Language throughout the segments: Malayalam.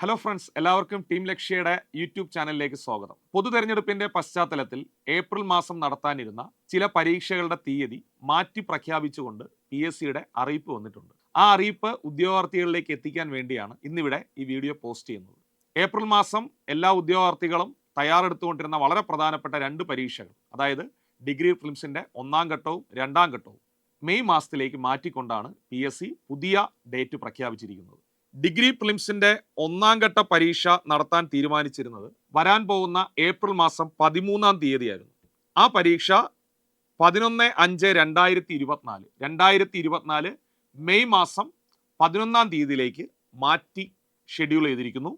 ഹലോ ഫ്രണ്ട്സ് എല്ലാവർക്കും ടീം ലക്ഷ്യയുടെ യൂട്യൂബ് ചാനലിലേക്ക് സ്വാഗതം. പൊതു തെരഞ്ഞെടുപ്പിന്റെ പശ്ചാത്തലത്തിൽ ഏപ്രിൽ മാസം നടത്താനിരുന്ന ചില പരീക്ഷകളുടെ തീയതി മാറ്റി പ്രഖ്യാപിച്ചുകൊണ്ട് പി എസ് സിയുടെ അറിയിപ്പ് വന്നിട്ടുണ്ട്. ആ അറിയിപ്പ് ഉദ്യോഗാർത്ഥികളിലേക്ക് എത്തിക്കാൻ വേണ്ടിയാണ് ഇന്നിവിടെ ഈ വീഡിയോ പോസ്റ്റ് ചെയ്യുന്നത്. ഏപ്രിൽ മാസം എല്ലാ ഉദ്യോഗാർത്ഥികളും തയ്യാറെടുത്തുകൊണ്ടിരുന്ന വളരെ പ്രധാനപ്പെട്ട രണ്ട് പരീക്ഷകൾ അതായത് ഡിഗ്രി ഫിലിംസിന്റെ ഒന്നാം ഘട്ടവും രണ്ടാം ഘട്ടവും മെയ് മാസത്തിലേക്ക് മാറ്റിക്കൊണ്ടാണ് പി എസ് സി പുതിയ ഡേറ്റ് പ്രഖ്യാപിച്ചിരിക്കുന്നത്. ഡിഗ്രി പ്രിലിംസിന്റെ ഒന്നാം ഘട്ട പരീക്ഷ നടത്താൻ തീരുമാനിച്ചിരുന്നത്. വരാൻ പോകുന്ന ഏപ്രിൽ മാസം പതിമൂന്നാം തീയതിയായിരുന്നു. ആ പരീക്ഷ പതിനൊന്ന് അഞ്ച് രണ്ടായിരത്തി ഇരുപത്തിനാല് രണ്ടായിരത്തി ഇരുപത്തിനാല് മെയ് മാസം പതിനൊന്നാം തീയതിയിലേക്ക് മാറ്റി ഷെഡ്യൂൾ ചെയ്തിരിക്കുന്നു.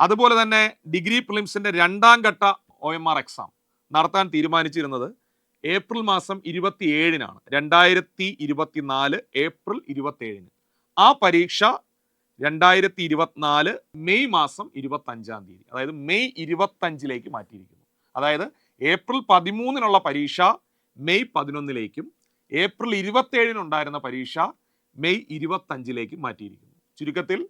അതുപോലെ തന്നെ ഡിഗ്രി പ്രിലിംസിന്റെ രണ്ടാം ഘട്ട ഒ എം ആർ എക്സാം നടത്താൻ തീരുമാനിച്ചിരുന്നത് ഏപ്രിൽ മാസം ഇരുപത്തി ഏഴിനാണ് രണ്ടായിരത്തി ഇരുപത്തിനാല് ഏപ്രിൽ ഇരുപത്തി ഏഴിന് ആ പരീക്ഷ രണ്ടായിരത്തി ഇരുപത്തിനാല് മെയ് മാസം ഇരുപത്തി അഞ്ചാം തീയതി. അതായത് മെയ് ഇരുപത്തഞ്ചിലേക്ക് മാറ്റിയിരിക്കുന്നു. അതായത് ഏപ്രിൽ പതിമൂന്നിനുള്ള പരീക്ഷ മെയ് പതിനൊന്നിലേക്കും ഏപ്രിൽ ഇരുപത്തേഴിനുണ്ടായിരുന്ന പരീക്ഷ മെയ് ഇരുപത്തഞ്ചിലേക്ക് മാറ്റിയിരിക്കുന്നു. ചുരുക്കത്തിൽ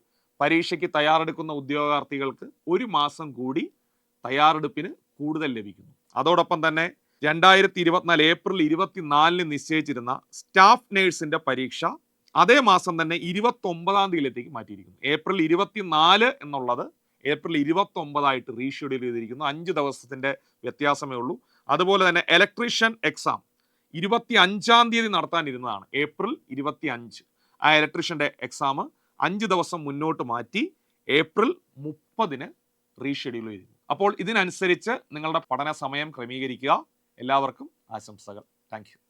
പരീക്ഷയ്ക്ക് തയ്യാറെടുക്കുന്ന ഉദ്യോഗാർത്ഥികൾക്ക് ഒരു മാസം കൂടി തയ്യാറെടുപ്പിന് കൂടുതൽ ലഭിക്കുന്നു. അതോടൊപ്പം തന്നെ രണ്ടായിരത്തി ഇരുപത്തിനാല് ഏപ്രിൽ ഇരുപത്തിനാലിന് നിശ്ചയിച്ചിരുന്ന സ്റ്റാഫ് നേഴ്സിന്റെ പരീക്ഷ അതേ മാസം തന്നെ ഇരുപത്തി ഒമ്പതാം തീയതിയിലേക്ക് മാറ്റിയിരിക്കുന്നു. ഏപ്രിൽ ഇരുപത്തിനാല് എന്നുള്ളത് ഏപ്രിൽ ഇരുപത്തി ഒമ്പതായിട്ട് റീഷെഡ്യൂൾ ചെയ്തിരിക്കുന്നു. അഞ്ച് ദിവസത്തിന്റെ വ്യത്യാസമേ ഉള്ളൂ. അതുപോലെ തന്നെ ഇലക്ട്രീഷ്യൻ എക്സാം ഇരുപത്തി അഞ്ചാം തീയതി നടത്താനിരുന്നതാണ്. ഏപ്രിൽ ഇരുപത്തി അഞ്ച് ആ ഇലക്ട്രീഷ്യന്റെ എക്സാം അഞ്ച് ദിവസം മുന്നോട്ട് മാറ്റി ഏപ്രിൽ മുപ്പതിന് റീഷെഡ്യൂൾ ചെയ്തിരുന്നു. അപ്പോൾ ഇതിനനുസരിച്ച് നിങ്ങളുടെ പഠന സമയം ക്രമീകരിക്കുക. എല്ലാവർക്കും ആശംസകൾ. താങ്ക്